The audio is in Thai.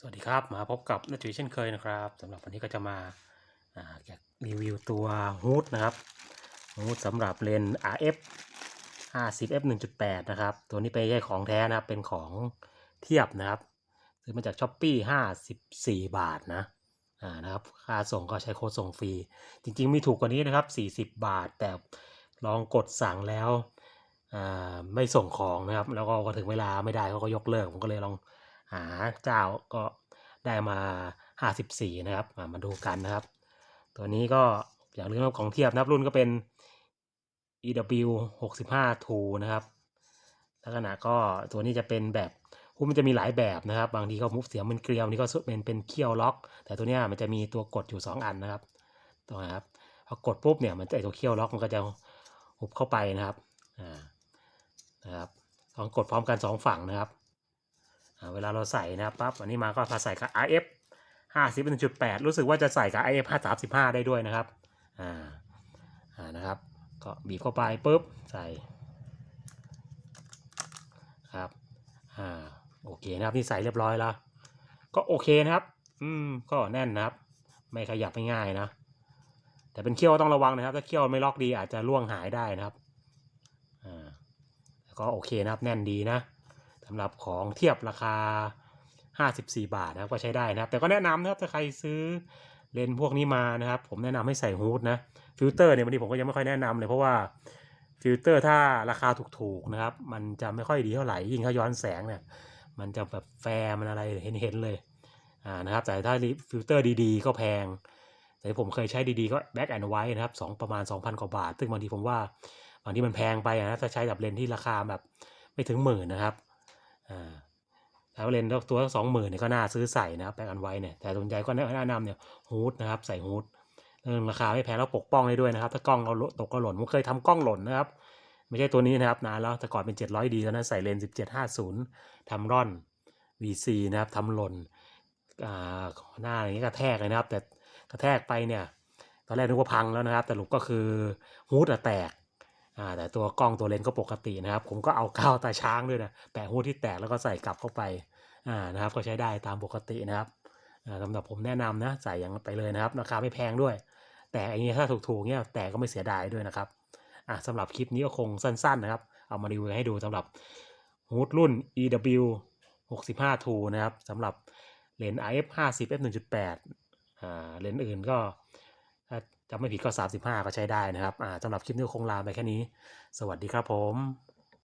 สวัสดีครับ มาพบกับนัทจุยเช่นเคยนะครับสำหรับวันนี้ก็จะมาอ่าแกะรีวิวตัวฮูดนะครับฮูดสำหรับเลนส์ RF 50 f 1.8 นะครับ ตัวนี้ไปนใช่ของแท้นะครับ เป็นของเทียบนะครับ ซื้อมาจากช้อปปี้54 บาทนะอ่านะครับ ค่าส่งก็ใช้โค้ดส่งฟรี จริงๆมีถูกกว่านี้นะครับ 40 บาท แต่ลองกดสั่งแล้วอ่าไม่ส่งของนะครับ แล้วก็ถึงเวลาไม่ได้เขาก็ยกเลิกผมก็เลยลอง หาเจ้าก็ได้มา 54 นะครับมามาดูกันนะครับ ตัวนี้ก็อย่างเรื่องของเทียบนะครับรุ่นก็เป็น EW 65 2นะครับ ลักษณะก็ตัวนี้จะเป็นแบบหุ้มมันจะมีหลายแบบนะครับ บางทีก็มุฟเสียงเป็นเกลียวนี่ก็เป็นเป็นเคี่ยวล็อก แต่ตัวนี้มันจะมีตัวกดอยู่ 2 อันนะครับตัวนะครับพอกดปุ๊บเนี่ยมันไอตัวเคี่ยวล็อกมันก็จะหุบเข้าไปนะครับอ่านะครับต้องกดพร้อมกัน 2 ฝั่งนะครับ เวลาเราใส่นะครับปั๊บอันนี้มาก็พาใส่กับ RF 50เป็นจุด8รู้สึกว่าจะใส่กับ RF 535ได้ด้วยนะครับอ่าอ่านะครับก็บีบเข้าไปปุ๊บใส่ครับอ่าโอเคนะครับนี่ใส่เรียบร้อยแล้ว ก็โอเคนะครับ อืมก็แน่นนะครับ ไม่ขยับไม่ง่ายนะ แต่เป็นเขี้ยวต้องระวังนะครับ ถ้าเขี้ยวไม่ล็อกดีอาจจะล่วงหายได้นะครับอ่าก็โอเคนะครับแน่นดีนะ สำหรับของเทียบราคา 54 บาทนะครับก็ใช้ได้นะครับ แต่ก็แนะนำนะครับถ้าใครซื้อเลนส์พวกนี้มานะครับ ผมแนะนำให้ใส่ฮูดนะฟิลเตอร์เนี่ยบางทีผมก็ยังไม่ค่อยแนะนำเลยเพราะว่าฟิลเตอร์ถ้าราคาถูกๆนะครับ มันจะไม่ค่อยดีเท่าไหร่ยิ่งเขาย้อนแสงเนี่ย มันจะแบบแฟร์มันอะไรเห็นๆเลยอ่านะครับ แต่ถ้าฟิลเตอร์ดีๆ ก็แพง แต่ผมเคยใช้ดีๆ ก็แบ็กแอนด์ไว้นะครับสองประมาณ 2,000 กว่าบาท ซึ่งบางทีผมว่าบางทีมันแพงไปนะถ้าใช้แบบเลนที่ราคาแบบไม่ถึงหมื่นนะครับ อ่าแล้วเลนตัวสองหมื่นเนี่ยก็น่าซื้อใส่นะครับแบ็กอันไว้เนี่ยแต่สนใหญ่ก็แนะนำเนี่ยฮูดนะครับใส่ฮูดเรื่องราคาไม่แพงแล้วปกป้องได้ด้วยนะครับ ถ้ากล้องเราตกก็หล่นผมเคยทำกล้องหล่นนะครับ ไม่ใช่ตัวนี้นะครับนานแล้วแต่ก่อนเป็น 700ดีตอนนั้นใส่เลนส์1750ทำร่อน VC นะครับทำหล่นหน้าอย่างนี้กระแทกเลยนะครับ แต่กระแทกไปเนี่ยตอนแรกนึกว่าพังแล้วนะครับ แต่หลุกก็คือฮูดอะแตก อ่าแต่ตัวกล้องตัวเลนส์ก็ปกตินะครับ ผมก็เอาก้าวตาช้างด้วยนะแปะหูที่แตกแล้วก็ใส่กลับเข้าไปอ่านะครับ ก็ใช้ได้ตามปกตินะครับอ่าสำหรับผมแนะนำนะใส่อย่างไปเลยนะครับ ราคาไม่แพงด้วย แต่อันนี้ถ้าถูกๆเนี่ยแต่ก็ไม่เสียดายด้วยนะครับอ่าสำหรับคลิปนี้ก็คงสั้น ๆ นะครับ เอามารีวิวให้ดูสำหรับฮูดรุ่น EW 65 2นะครับสำหรับเลนส์ IF 50 f 1.8อ่าเลนส์อื่นก็ จำไม่ผิดก็ 35 ก็ใช้ได้นะครับอ่าสำหรับคลิปนี้คงลาไปแค่นี้ สวัสดีครับผม